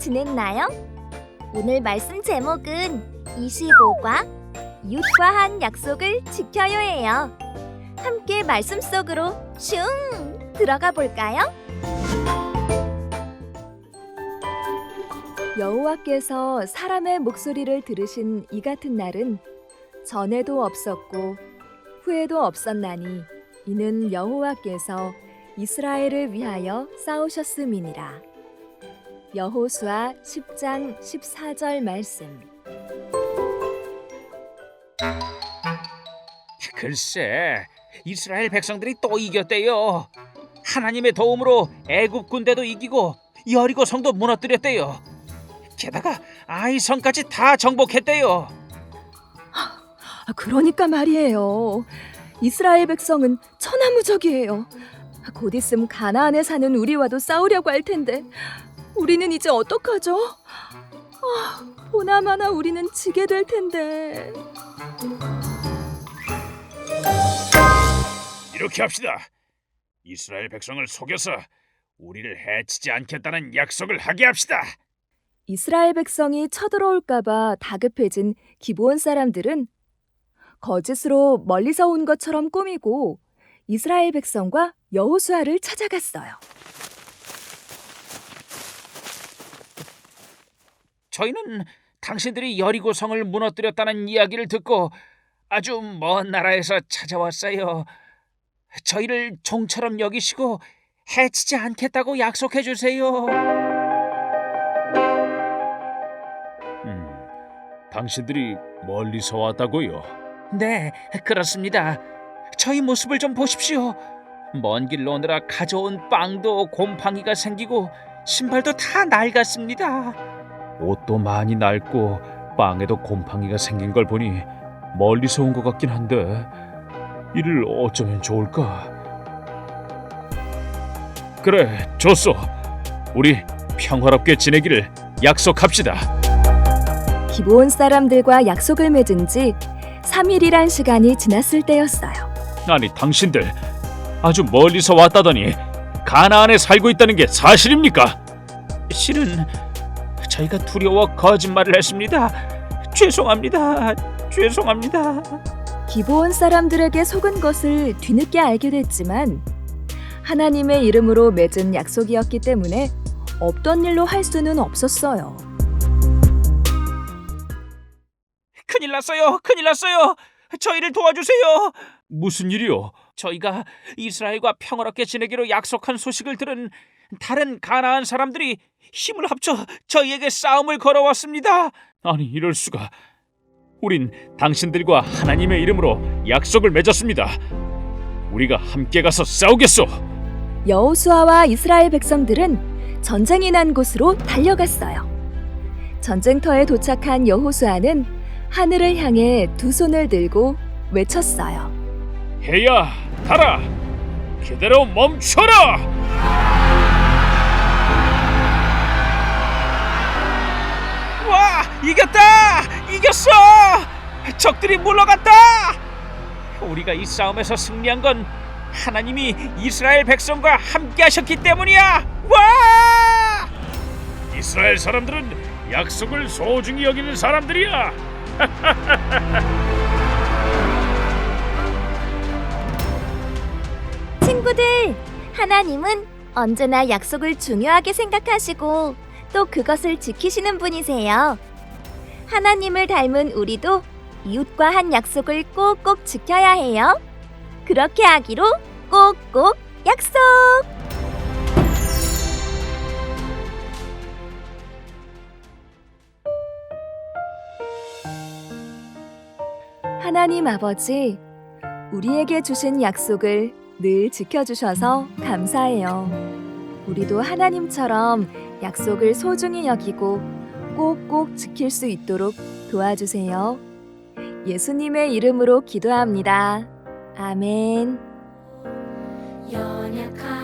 잘 지냈나요? 오늘 말씀 제목은 25과 이웃과 한 약속을 지켜요예요. 함께 말씀 속으로 슝 들어가 볼까요? 여호와께서 사람의 목소리를 들으신 이 같은 날은 전에도 없었고 후에도 없었나니 이는 여호와께서 이스라엘을 위하여 싸우셨음이니라. 여호수아 10장 14절 말씀. 글쎄, 이스라엘 백성들이 또 이겼대요. 하나님의 도움으로 애굽 군대도 이기고 여리고 성도 무너뜨렸대요. 게다가 아이 성까지 다 정복했대요. 아, 그러니까 말이에요. 이스라엘 백성은 천하무적이에요. 곧 있음 가나안에 사는 우리와도 싸우려고 할 텐데 우리는 이제 어떡하죠? 아, 보나마나 우리는 지게 될 텐데. 이렇게 합시다. 이스라엘 백성을 속여서 우리를 해치지 않겠다는 약속을 하게 합시다. 이스라엘 백성이 쳐들어올까봐 다급해진 기브온 사람들은 거짓으로 멀리서 온 것처럼 꾸미고 이스라엘 백성과 여호수아를 찾아갔어요. 저희는 당신들이 여리고 성을 무너뜨렸다는 이야기를 듣고 아주 먼 나라에서 찾아왔어요. 저희를 종처럼 여기시고 해치지 않겠다고 약속해 주세요. 음, 당신들이 멀리서 왔다고요? 네, 그렇습니다. 저희 모습을 좀 보십시오. 먼 길로 오느라 가져온 빵도 곰팡이가 생기고 신발도 다 낡았습니다. 옷도 많이 낡고 빵에도 곰팡이가 생긴 걸 보니 멀리서 온 것 같긴 한데 이를 어쩌면 좋을까? 그래, 좋소. 우리 평화롭게 지내기를 약속합시다. 기브온 사람들과 약속을 맺은 지 3일이란 시간이 지났을 때였어요. 아니, 당신들 아주 멀리서 왔다더니 가나안에 살고 있다는 게 사실입니까? 실은 저희가 두려워 거짓말을 했습니다. 죄송합니다. 죄송합니다. 기브온 사람들에게 속은 것을 뒤늦게 알게 됐지만 하나님의 이름으로 맺은 약속이었기 때문에 없던 일로 할 수는 없었어요. 큰일 났어요. 큰일 났어요. 저희를 도와주세요. 무슨 일이요? 저희가 이스라엘과 평화롭게 지내기로 약속한 소식을 들은 다른 가나안 사람들이 힘을 합쳐 저희에게 싸움을 걸어왔습니다. 아니 이럴 수가. 우린 당신들과 하나님의 이름으로 약속을 맺었습니다. 우리가 함께 가서 싸우겠소. 여호수아와 이스라엘 백성들은 전쟁이 난 곳으로 달려갔어요. 전쟁터에 도착한 여호수아는 하늘을 향해 두 손을 들고 외쳤어요. 해야 달아 그대로 멈춰라. 이겼다! 이겼어! 적들이 물러갔다! 우리가 이 싸움에서 승리한 건 하나님이 이스라엘 백성과 함께 하셨기 때문이야! 와! 이스라엘 사람들은 약속을 소중히 여기는 사람들이야! 친구들, 하나님은 언제나 약속을 중요하게 생각하시고 또 그것을 지키시는 분이세요. 하나님을 닮은 우리도 이웃과 한 약속을 꼭꼭 지켜야 해요. 그렇게 하기로 꼭꼭 약속! 하나님 아버지, 우리에게 주신 약속을 늘 지켜주셔서 감사해요. 우리도 하나님처럼 약속을 소중히 여기고 꼭꼭 지킬 수 있도록 도와주세요. 예수님의 이름으로 기도합니다. 아멘. 연약한